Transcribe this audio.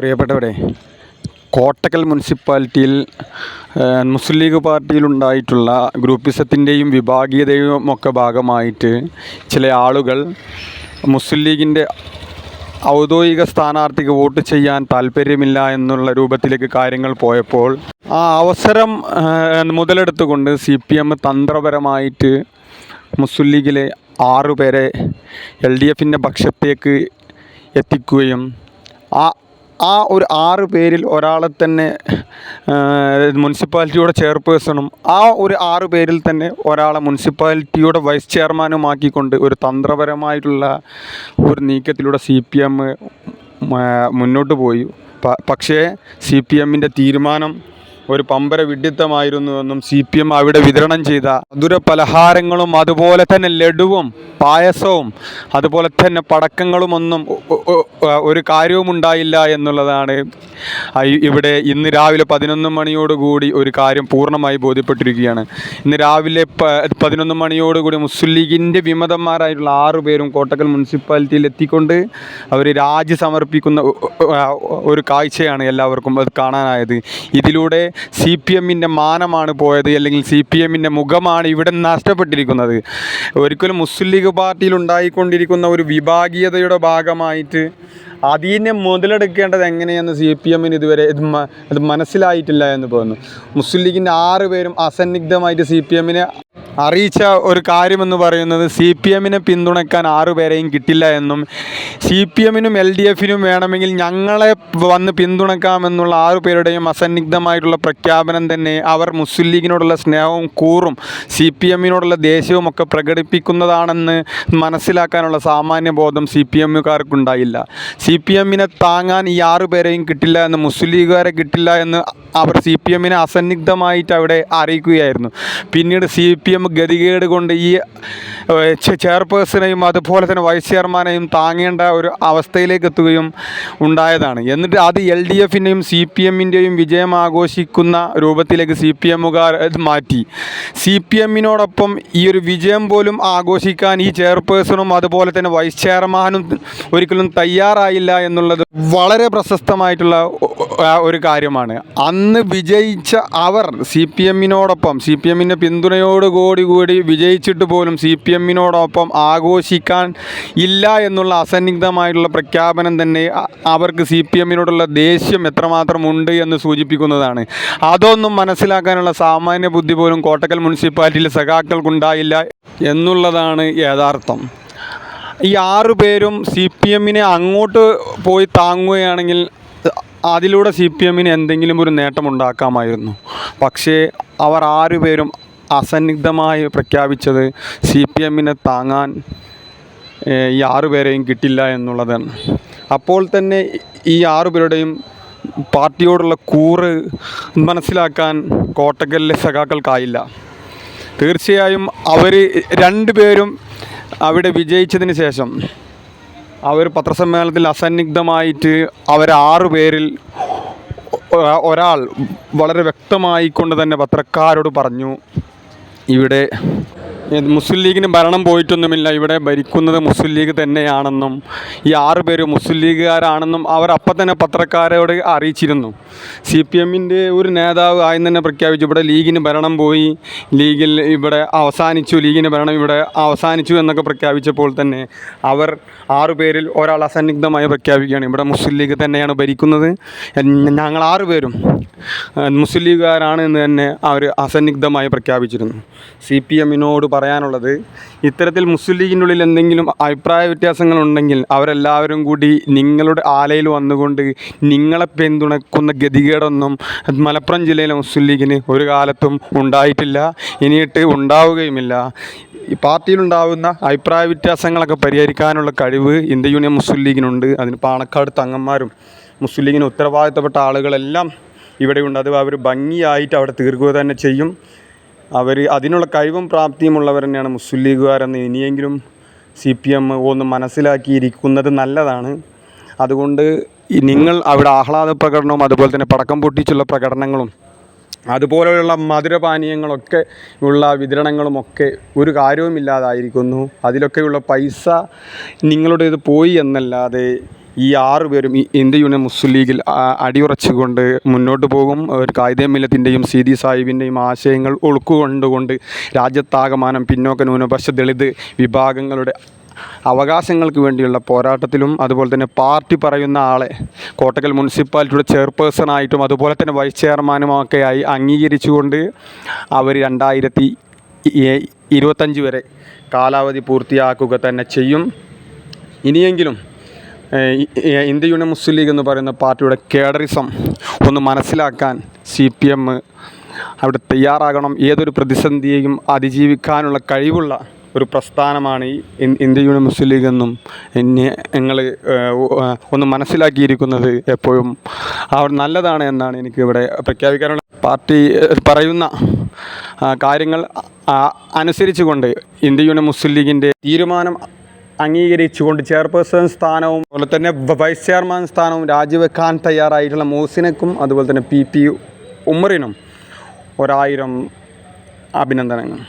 പ്രിയപ്പെട്ടവരെ കോട്ടക്കൽ മുനിസിപ്പാലിറ്റിയിൽ മുസ്ലിം ലീഗ് പാർട്ടിയിലുണ്ടായിട്ടുള്ള ഗ്രൂപ്പിസത്തിന്റെയും വിഭാഗീയതയും ഒക്കെ ഭാഗമായിട്ട് ചില ആളുകൾ മുസ്ലിം ലീഗിന്റെ ഔദ്യോഗിക സ്ഥാനാർത്ഥിക്ക് വോട്ട് ചെയ്യാൻ താല്പര്യമില്ല എന്നുള്ള രൂപത്തിലേക്ക് കാര്യങ്ങൾ പോയപ്പോൾ ആ അവസരം മുതലെടുത്തുകൊണ്ട് സി പി എം തന്ത്രപരമായിട്ട് മുസ്ലിം ലീഗിലെ ആറുപേരെ എൽ ഡി എഫിന്റെ പക്ഷത്തേക്ക് എത്തിക്കുകയും ആ ആ ഒരു ആറ് പേരിൽ ഒരാളെ തന്നെ മുനിസിപ്പാലിറ്റിയുടെ ചെയർപേഴ്സണും ആ ഒരു ആറ് പേരിൽ തന്നെ ഒരാളെ മുനിസിപ്പാലിറ്റിയുടെ വൈസ് ചെയർമാനുമാക്കിക്കൊണ്ട് ഒരു തന്ത്രപരമായിട്ടുള്ള ഒരു നീക്കത്തിലൂടെ സി പി എം മുന്നോട്ട് പോയി. പക്ഷേ സി പി എമ്മിന്റെ തീരുമാനം ഒരു പമ്പര വിഡ്ഢിത്തമായിരുന്നുവെന്നും സി പി എം അവിടെ വിതരണം ചെയ്ത മധുര പലഹാരങ്ങളും അതുപോലെ തന്നെ ലഡുവും പായസവും അതുപോലെ തന്നെ പടക്കങ്ങളുമൊന്നും ഒ- ഒ- ഒ- ഒരു കാര്യവും ഉണ്ടായില്ല എന്നുള്ളതാണ് ഇവിടെ ഇന്ന് രാവിലെ പതിനൊന്ന് മണിയോടുകൂടി ഒരു കാര്യം പൂർണമായി ബോധ്യപ്പെട്ടിരിക്കുകയാണ്. ഇന്ന് രാവിലെ പതിനൊന്ന് മണിയോടുകൂടി മുസ്ലിം ലീഗിന്റെ വിമതന്മാരായിട്ടുള്ള ആറു പേരും കോട്ടക്കൽ മുനിസിപ്പാലിറ്റിയിൽ എത്തിക്കൊണ്ട് അവർ രാജി സമർപ്പിക്കുന്ന ഒരു കാഴ്ചയാണ് എല്ലാവർക്കും അത് കാണാനായത്. ഇതിലൂടെ സി പി എമ്മിന്റെ മാനമാണ് പോയത് അല്ലെങ്കിൽ സി പി എമ്മിന്റെ മുഖമാണ് ഇവിടെ നഷ്ടപ്പെട്ടിരിക്കുന്നത്. ഒരിക്കലും മുസ്ലിം ലീഗ് പാർട്ടിയിൽ ഉണ്ടായിക്കൊണ്ടിരിക്കുന്ന ഒരു വിഭാഗീയതയുടെ ഭാഗമായിട്ട് അതിനെ മുതലെടുക്കേണ്ടത് എങ്ങനെയെന്ന് സി പി എമ്മിന് ഇതുവരെ ഇത് ഇത് മനസ്സിലായിട്ടില്ല എന്ന് തോന്നുന്നു. മുസ്ലിം ലീഗിന്റെ ആറ് പേരും അസന്നിഗ്ധമായിട്ട് സി പി എമ്മിനെ അറിയിച്ച ഒരു കാര്യമെന്ന് പറയുന്നത് സി പി എമ്മിനെ പിന്തുണയ്ക്കാൻ ആറുപേരെയും കിട്ടില്ല എന്നും സി പി എമ്മിനും എൽ ഡി എഫിനും വേണമെങ്കിൽ ഞങ്ങളെ വന്ന് പിന്തുണക്കാമെന്നുള്ള ആറു പേരുടെയും അസന്നിഗ്ധമായിട്ടുള്ള പ്രഖ്യാപനം തന്നെ അവർ മുസ്ലിം ലീഗിനോടുള്ള സ്നേഹവും കൂറും സി പി എമ്മിനോടുള്ള ദേഷ്യവും ഒക്കെ പ്രകടിപ്പിക്കുന്നതാണെന്ന് മനസ്സിലാക്കാനുള്ള സാമാന്യ ബോധം സി പി എമ്മുകാർക്കുണ്ടായില്ല. സി പി എമ്മിനെ താങ്ങാൻ ഈ ആറു പേരെയും കിട്ടില്ല എന്ന് മുസ്ലിം ലീഗുകാരെ കിട്ടില്ല എന്ന് അവർ സി പി എമ്മിനെ അസന്നിഗ്ധമായിട്ട് അവിടെ അറിയിക്കുകയായിരുന്നു. പിന്നീട് സി പി എം ഗതികേട് കൊണ്ട് ഈ ചെയർപേഴ്സണെയും അതുപോലെ തന്നെ വൈസ് ചെയർമാനെയും താങ്ങേണ്ട ഒരു അവസ്ഥയിലേക്ക് എത്തുകയും ഉണ്ടായതാണ്. എന്നിട്ട് അത് എൽ ഡി എഫിന്റെയും സി പി എമ്മിന്റെയും വിജയം ആഘോഷിക്കുന്ന രൂപത്തിലേക്ക് സി പി എമ്മുകാർ മാറ്റി. സി പി എമ്മിനോടൊപ്പം ഈ ഒരു വിജയം പോലും ആഘോഷിക്കാൻ ഈ ചെയർപേഴ്സണും അതുപോലെ തന്നെ വൈസ് ചെയർമാനും ഒരിക്കലും തയ്യാറായില്ല എന്നുള്ളത് വളരെ പ്രശസ്തമായിട്ടുള്ള ഒരു കാര്യമാണ്. അന്ന് വിജയിച്ച അവർ സി പി എമ്മിനോടൊപ്പം സി പി എമ്മിന്റെ പിന്തുണയോടുകൂടി കൂടി വിജയിച്ചിട്ട് പോലും സി പി എമ്മിനോടൊപ്പം ആഘോഷിക്കാൻ ഇല്ല എന്നുള്ള അസന്നിഗ്ധമായിട്ടുള്ള പ്രഖ്യാപനം തന്നെ അവർക്ക് സി പി എമ്മിനോടുള്ള ദേഷ്യം എത്രമാത്രം ഉണ്ട് എന്ന് സൂചിപ്പിക്കുന്നതാണ്. അതൊന്നും മനസ്സിലാക്കാനുള്ള സാമാന്യ ബുദ്ധി പോലും കോട്ടക്കൽ മുനിസിപ്പാലിറ്റിയിലെ സഖാക്കൾക്കുണ്ടായില്ല എന്നുള്ളതാണ് യഥാർത്ഥം. ഈ ആറു പേരും സി പി എമ്മിനെ അങ്ങോട്ട് പോയി താങ്ങുകയാണെങ്കിൽ അതിലൂടെ സി പി എമ്മിന് എന്തെങ്കിലും ഒരു നേട്ടമുണ്ടാക്കാമായിരുന്നു പക്ഷേ അവർ ആറുപേരും അസന്നിഗ്ധമായി പ്രഖ്യാപിച്ചത് സി പി എമ്മിനെ താങ്ങാൻ ഈ ആറുപേരെയും കിട്ടില്ല എന്നുള്ളതാണ്. അപ്പോൾ തന്നെ ഈ ആറുപേരുടെയും പാർട്ടിയോടുള്ള കൂറ് മനസ്സിലാക്കാൻ കോട്ടക്കലിലെ സഖാക്കൾക്കായില്ല. തീർച്ചയായും അവർ രണ്ടുപേരും അവിടെ വിജയിച്ചതിന് ശേഷം അവർ പത്രസമ്മേളനത്തിൽ അസന്നിഗ്ധമായിട്ട് അവർ ആറു പേരിൽ ഒരാൾ വളരെ വ്യക്തമായിക്കൊണ്ട് തന്നെ പത്രക്കാരോട് പറഞ്ഞു ഇവിടെ മുസ്ലിം ലീഗിന് ഭരണം പോയിട്ടൊന്നുമില്ല. ഇവിടെ ഭരിക്കുന്നത് മുസ്ലിം ലീഗ് തന്നെയാണെന്നും ഈ ആറ് പേര് മുസ്ലിം ലീഗുകാരാണെന്നും അവർ അപ്പം തന്നെ പത്രക്കാരോട് അറിയിച്ചിരുന്നു. സി പി എമ്മിന്റെ ഒരു നേതാവ് ആദ്യം തന്നെ പ്രഖ്യാപിച്ചു ഇവിടെ ലീഗിന് ഭരണം പോയി. ലീഗിൽ ഇവിടെ അവസാനിച്ചു. ലീഗിന് ഭരണം ഇവിടെ അവസാനിച്ചു എന്നൊക്കെ പ്രഖ്യാപിച്ചപ്പോൾ തന്നെ അവർ ആറു പേരിൽ ഒരാൾ അസന്നിഗ്ധമായി പ്രഖ്യാപിക്കുകയാണ്. ഇവിടെ മുസ്ലിം ലീഗ് തന്നെയാണ് ഭരിക്കുന്നത്. ഞങ്ങൾ ആറു പേരും മുസ്ലിം ലീഗുകാരാണ് എന്ന് തന്നെ അവർ അസന്നിഗ്ധമായി പ്രഖ്യാപിച്ചിരുന്നു. സി പി എമ്മിനോട് പറയാനുള്ളത് ഇത്തരത്തിൽ മുസ്ലിം ലീഗിന്റെ ഉള്ളിൽ എന്തെങ്കിലും അഭിപ്രായ വ്യത്യാസങ്ങളുണ്ടെങ്കിൽ അവരെല്ലാവരും കൂടി നിങ്ങളുടെ ആലയിൽ വന്നുകൊണ്ട് നിങ്ങളെ പിന്തുണക്കുന്ന ഗതികേടൊന്നും മലപ്പുറം ജില്ലയിലെ മുസ്ലിം ലീഗിന് ഒരു കാലത്തും ഉണ്ടായിട്ടില്ല ഇനിയിട്ട് ഉണ്ടാവുകയുമില്ല. ഈ പാർട്ടിയിലുണ്ടാവുന്ന അഭിപ്രായ വ്യത്യാസങ്ങളൊക്കെ പരിഹരിക്കാനുള്ള കഴിവ് ഇന്ത്യ യൂണിയൻ മുസ്ലിം ലീഗിനുണ്ട്. അതിന് പാണക്കാട് തങ്ങന്മാരും മുസ്ലിം ലീഗിന് ഉത്തരവാദിത്തപ്പെട്ട ആളുകളെല്ലാം ഇവിടെയുണ്ട്. അത് അവർ ഭംഗിയായിട്ട് അവിടെ തീർക്കുക തന്നെ ചെയ്യും. അവർ അതിനുള്ള കഴിവും പ്രാപ്തിയുമുള്ളവർ തന്നെയാണ് മുസ്ലിം ലീഗുകാരെന്ന് ഇനിയെങ്കിലും സി പി എം ഒന്ന് മനസ്സിലാക്കിയിരിക്കുന്നത് നല്ലതാണ്. അതുകൊണ്ട് നിങ്ങൾ അവിടെ ആഹ്ലാദ പ്രകടനവും അതുപോലെ തന്നെ പടക്കം പൊട്ടിച്ചുള്ള പ്രകടനങ്ങളും അതുപോലെയുള്ള മധുരപാനീയങ്ങളൊക്കെ ഉള്ള വിതരണങ്ങളുമൊക്കെ ഒരു കാര്യവുമില്ലാതായിരിക്കുന്നു. അതിലൊക്കെയുള്ള പൈസ നിങ്ങളുടേത് പോയി എന്നല്ലാതെ ഈ ആറ് പേരും ഈ ഇന്ത്യ യൂണിയൻ മുസ്ലിം ലീഗിൽ അടിയുറച്ചുകൊണ്ട് മുന്നോട്ട് പോകും. ഒരു കായികമില്ലത്തിന്റെയും സീതി സാഹിബിന്റെയും ആശയങ്ങൾ ഉൾക്കൊണ്ടുകൊണ്ട് രാജ്യത്താകമാനം പിന്നോക്ക ന്യൂനപക്ഷ ദളിത് വിഭാഗങ്ങളുടെ അവകാശങ്ങൾക്ക് വേണ്ടിയുള്ള പോരാട്ടത്തിലും അതുപോലെ തന്നെ പാർട്ടി പറയുന്ന ആളെ കോട്ടക്കൽ മുനിസിപ്പാലിറ്റിയുടെ ചെയർപേഴ്സണായിട്ടും അതുപോലെ തന്നെ വൈസ് ചെയർമാനുമൊക്കെ ആയി അംഗീകരിച്ചുകൊണ്ട് അവർ രണ്ടായിരത്തി ഇരുപത്തഞ്ച് വരെ കാലാവധി പൂർത്തിയാക്കുക തന്നെ ചെയ്യും. ഇനിയെങ്കിലും ഇന്ത്യ യൂണിയൻ മുസ്ലിം ലീഗ് എന്ന് പറയുന്ന പാർട്ടിയുടെ കേഡറിസം ഒന്ന് മനസ്സിലാക്കാൻ സി പി എം അവിടെ തയ്യാറാകണം. ഏതൊരു പ്രതിസന്ധിയെയും അതിജീവിക്കാനുള്ള കഴിവുള്ള ഒരു പ്രസ്ഥാനമാണ് ഈ ഇന്ത്യ യൂണിയൻ മുസ്ലിം ലീഗ് എന്നും ഞങ്ങൾ ഒന്ന് മനസ്സിലാക്കിയിരിക്കുന്നത് എപ്പോഴും. അവർ നല്ലതാണ് എന്നാണ് എനിക്ക് ഇവിടെ പ്രഖ്യാപിക്കാനുള്ള പാർട്ടി പറയുന്ന കാര്യങ്ങൾ അനുസരിച്ചുകൊണ്ട് ഇന്ത്യ യൂണിയൻ മുസ്ലിം ലീഗിന്റെ തീരുമാനം അംഗീകരിച്ചുകൊണ്ട് ചെയർപേഴ്സൺ സ്ഥാനവും അതുപോലെ തന്നെ വൈസ് ചെയർമാൻ സ്ഥാനവും രാജിവെക്കാൻ തയ്യാറായിട്ടുള്ള മോസിനക്കും അതുപോലെ തന്നെ പി പി ഉമ്മറിനും ഒരായിരം അഭിനന്ദനങ്ങൾ.